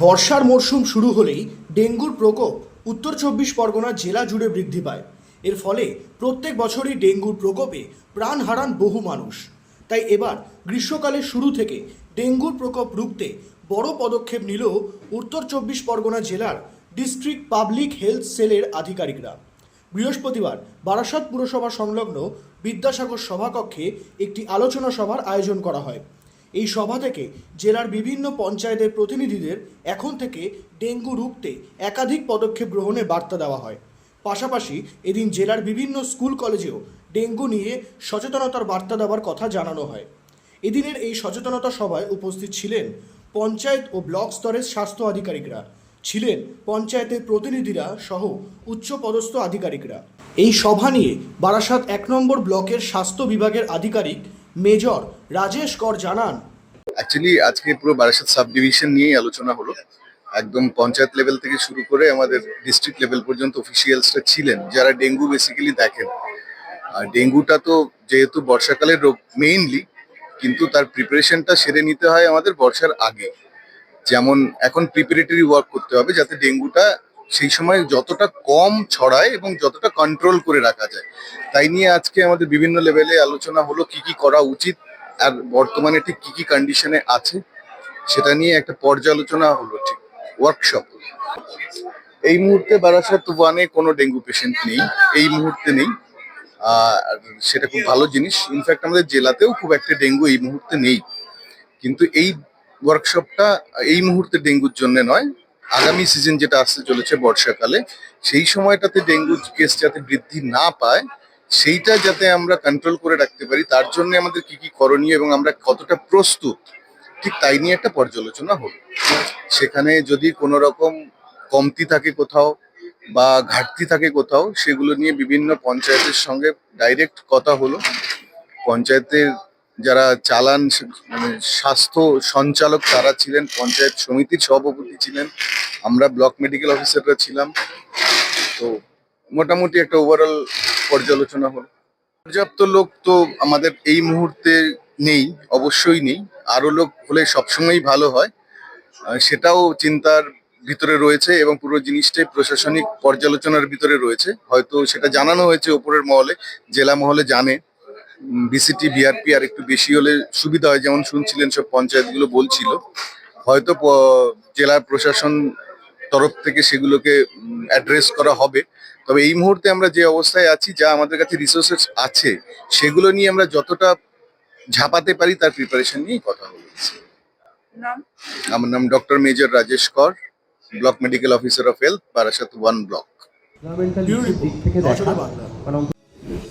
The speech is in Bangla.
বর্ষার মরশুম শুরু হলেই ডেঙ্গুর প্রকোপ উত্তর চব্বিশ পরগনা জেলা জুড়ে বৃদ্ধি পায়। এর ফলে প্রত্যেক বছরই ডেঙ্গুর প্রকোপে প্রাণ হারান বহু মানুষ। তাই এবার গ্রীষ্মকালের শুরু থেকে ডেঙ্গুর প্রকোপ রুখতে বড় পদক্ষেপ নিল উত্তর চব্বিশ পরগনা জেলার ডিস্ট্রিক্ট পাবলিক হেলথ সেলের আধিকারিকরা। বৃহস্পতিবার বারাসাত পুরসভা সংলগ্ন বিদ্যাসাগর সভাকক্ষে একটি আলোচনা সভার আয়োজন করা হয়। এই সভা থেকে জেলার বিভিন্ন পঞ্চায়েতের প্রতিনিধিদের এখন থেকে ডেঙ্গু রুখতে একাধিক পদক্ষেপ গ্রহণের বার্তা দেওয়া হয়। পাশাপাশি এদিন জেলার বিভিন্ন স্কুল কলেজেও ডেঙ্গু নিয়ে সচেতনতার বার্তা দেওয়ার কথা জানানো হয়। এদিনের এই সচেতনতা সভায় উপস্থিত ছিলেন পঞ্চায়েত ও ব্লক স্তরের স্বাস্থ্য আধিকারিকরা। ছিলেন পঞ্চায়েতের প্রতিনিধিরা সহ উচ্চপদস্থ আধিকারিকরা। এই সভা নিয়ে বারাসাত এক নম্বর ব্লকের স্বাস্থ্য বিভাগের আধিকারিক মেজর রাজেশ কর জানান অ্যাকচুয়ালি আজকে পুরো বারাসাত সাব ডিভিশন নিয়েই আলোচনা হলো। একদম পঞ্চায়েত লেভেল থেকে শুরু করে আমাদের ডিস্ট্রিক্ট লেভেল পর্যন্ত অফিসিয়ালসরা ছিলেন, যারা ডেঙ্গু বেসিক্যালি দেখেন। আর ডেঙ্গুটা তো যেহেতু বর্ষাকালের রোগ মেইনলি কিন্তু তার প্রিপারেশনটা সেরে নিতে হয় আমাদের বর্ষার আগে। যেমন এখন প্রিপারেটরি ওয়ার্ক করতে হবে যাতে ডেঙ্গুটা সেই সময় যতটা কম ছড়ায় এবং যতটা কন্ট্রোল করে রাখা যায়। তাই নিয়ে আজকে আমাদের বিভিন্ন লেভেলে আলোচনা হলো, কি কি করা উচিত আর বর্তমানে ঠিক কি কি কন্ডিশনে আছে, সেটা নিয়ে একটা পর্যালোচনা হলো ঠিক ওয়ার্কশপ এই মুহূর্তে বারাসাত ওয়ানে কোনো ডেঙ্গু পেশেন্ট নেই, এই মুহূর্তে নেই। আর সেটা খুব ভালো জিনিস ইনফ্যাক্ট আমাদের জেলাতেও খুব একটা ডেঙ্গু এই মুহূর্তে নেই। কিন্তু এই ওয়ার্কশপটা এই মুহূর্তে ডেঙ্গুর জন্য নয়, আগামী সিজন যেটা আসতে চলেছে বর্ষাকালে, সেই সময়টাতে ডেঙ্গু কেস যাতে বৃদ্ধি না পায় সেইটা যাতে আমরা কন্ট্রোল করে রাখতে পারি, তার জন্য আমাদের কি কি করণীয় এবং আমরা কতটা প্রস্তুত, ঠিক তাই নিয়ে একটা পর্যালোচনা হলো। সেখানে যদি কোনো রকম কমতি থাকে কোথাও বা ঘাটতি থাকে কোথাও, সেগুলো নিয়ে বিভিন্ন পঞ্চায়েতের সঙ্গে ডাইরেক্ট কথা হলো। পঞ্চায়েতের যারা চালান মানে স্বাস্থ্য সঞ্চালক তারা ছিলেন, পঞ্চায়েত সমিতির সভাপতি ছিলেন, আমরা ব্লক মেডিকেল অফিসাররা ছিলাম। তো মোটামুটি একটা ওভারঅল পর্যালোচনা হলো। পর্যাপ্ত লোক তো আমাদের এই মুহূর্তে নেই, অবশ্যই নেই। আরও লোক হলে সবসময়ই ভালো হয়। সেটাও চিন্তার ভিতরে রয়েছে এবং পুরো জিনিসটাই প্রশাসনিক পর্যালোচনার ভিতরে রয়েছে। হয়তো সেটা জানানো হয়েছে ওপরের মহলে, জেলা মহলে জানে। বিসিটি বিআরপি আর একটু বেশি হলে সুবিধা হয়, যেমন শুনছিলেন সব পঞ্চায়েতগুলো বলছিল। হয়তো জেলা প্রশাসন তরফ থেকে সেগুলোকে অ্যাড্রেস করা হবে। তবে এই মুহূর্তে আমরা যে অবস্থায় আছি যা আমাদের কাছে রিসোর্সেস আছে সেগুলো নিয়ে আমরা যতটা ঝাঁপাতে পারি তার প্রিপারেশন নিয়ে কথা বলছি। আমার নাম doctor major Rajesh Kar block medical officer of health Barasat one block দিক থেকে দেখা